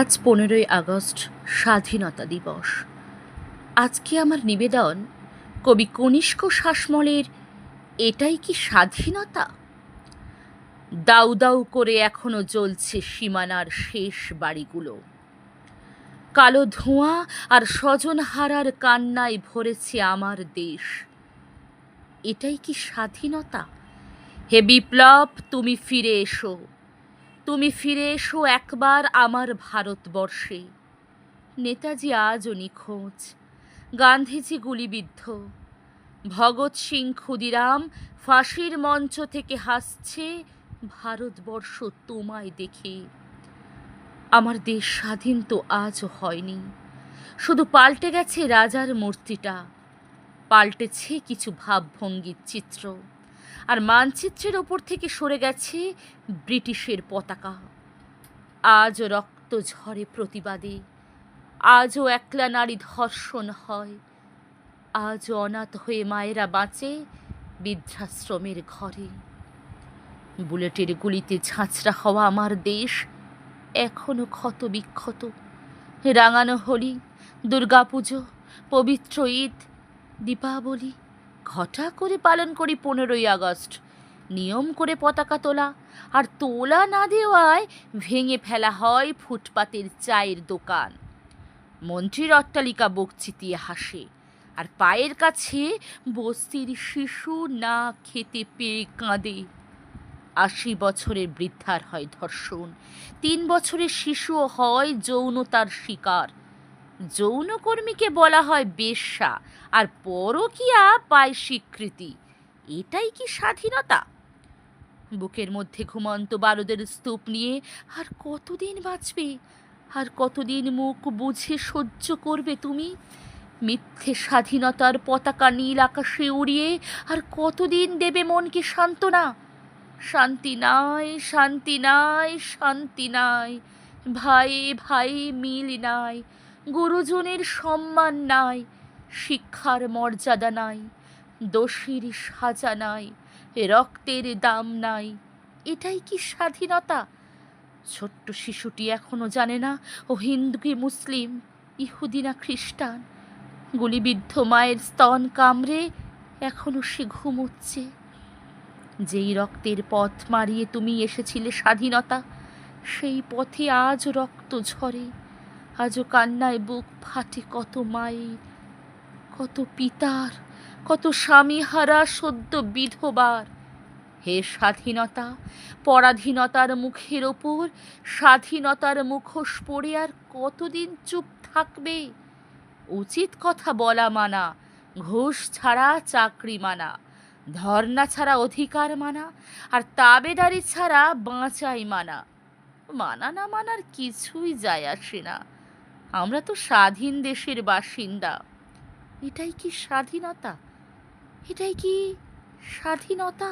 আজ পনেরোই আগস্ট, স্বাধীনতা দিবস। আজকে আমার নিবেদন, কবি কনিষ্ক শাসমলের এটাই কি স্বাধীনতা? দাউ দাউ করে এখনও জ্বলছে সীমানার শেষ বাড়িগুলো। কালো ধোঁয়া আর স্বজন হারার কান্নায় ভরেছে আমার দেশ। এটাই কি স্বাধীনতা? হে বিপ্লব, তুমি ফিরে এসো। তুমি ফিরে এসো একবার আমার ভারতবর্ষে। নেতাজি আজও নিখোঁজ গান্ধীজি গুলিবিদ্ধ ভগৎ সিং ক্ষুদিরাম ফাঁসির মঞ্চ থেকে হাসছে, ভারতবর্ষ তোমায় দেখে। আমার দেশ স্বাধীন তো আজও হয়নি। শুধু পাল্টে গেছে রাজার মূর্তিটা, পাল্টেছে কিছু ভাবভঙ্গির চিত্র। আর মানচিত্রের ওপর থেকে সরে গেছে ব্রিটিশের পতাকা। আজও রক্ত ঝরে প্রতিবাদে। আজও একলা নারী ধর্ষণ হয়। আজও অনাথ হয়ে মায়েরা বাঁচে বৃদ্ধাশ্রমের ঘরে। বুলেটের গুলিতে ঝাঁচড়া হওয়া আমার দেশ এখনও ক্ষত বিক্ষত রাঙানো হোলি, দুর্গাপুজো, পবিত্র ঈদ, দীপাবলি ঘটা করে পালন করি পনেরোই আগস্ট। নিয়ম করে পতাকা তোলা আর তোলা না দেওয়ায় ভেঙে ফেলা হয় ফুটপাতের চায়ের দোকান। মন্ত্রীর অট্টালিকা বুক চিতিয়ে হাসে আর পায়ের কাছে বস্তির শিশু না খেতে পেয়ে কাঁদে। আশি বছরের বৃদ্ধার হয় ধর্ষণ, তিন বছরের শিশুও হয় যৌনতার শিকার। যৌনকর্মীকে বলা হয় বেশ্যা আর পরকিয়া পায় স্বীকৃতি। এটাই কি স্বাধীনতা? বুকের মধ্যে ঘুমন্ত বারুদের স্তূপ নিয়ে আর কতদিন বাঁচবে? আর কতদিন মুখ বুঝে সহ্য করবে তুমি? মিথ্যে স্বাধীনতার পতাকা নীল আকাশে উড়িয়ে আর কতদিন দেবে মনকে সান্ত্বনা? শান্তি নাই শান্তি নাই শান্তি নাই। ভাই ভাই, মিল নাই। গুরুজনের সম্মান নাই, শিক্ষার মর্যাদা নাই, দোষীর সাজা নাই, রক্তের দাম নাই। এটাই কি স্বাধীনতা? ছোট্ট শিশুটি এখনও জানে না, ও হিন্দু কি মুসলিম, ইহুদি না খ্রিস্টান? গুলিবিদ্ধ মায়ের স্তন কামড়ে এখনও সে ঘুমোচ্ছে। যেই রক্তের পথ মারিয়ে তুমি এসেছিলে স্বাধীনতা, সেই পথে আজ রক্ত ঝরে। আজও কান্নায় বুক ফাটে কত মায়ের, কত পিতার, কত স্বামীহারা সদ্য বিধবার। হে স্বাধীনতা, পরাধীনতার মুখের ওপর, স্বাধীনতার মুখোশ পড়ে আর কতদিন চুপ থাকবে? উচিত কথা বলা মানা, ঘুষ ছাড়া চাকরি মানা ধর্না ছাড়া অধিকার মানা, আর তাবেদারি ছাড়া বাঁচাই মানা। মানা না মানার কিছুই যায় আসে না। আমরা তো স্বাধীন দেশের বাসিন্দা। এটাই কি স্বাধীনতা? এটাই কি স্বাধীনতা?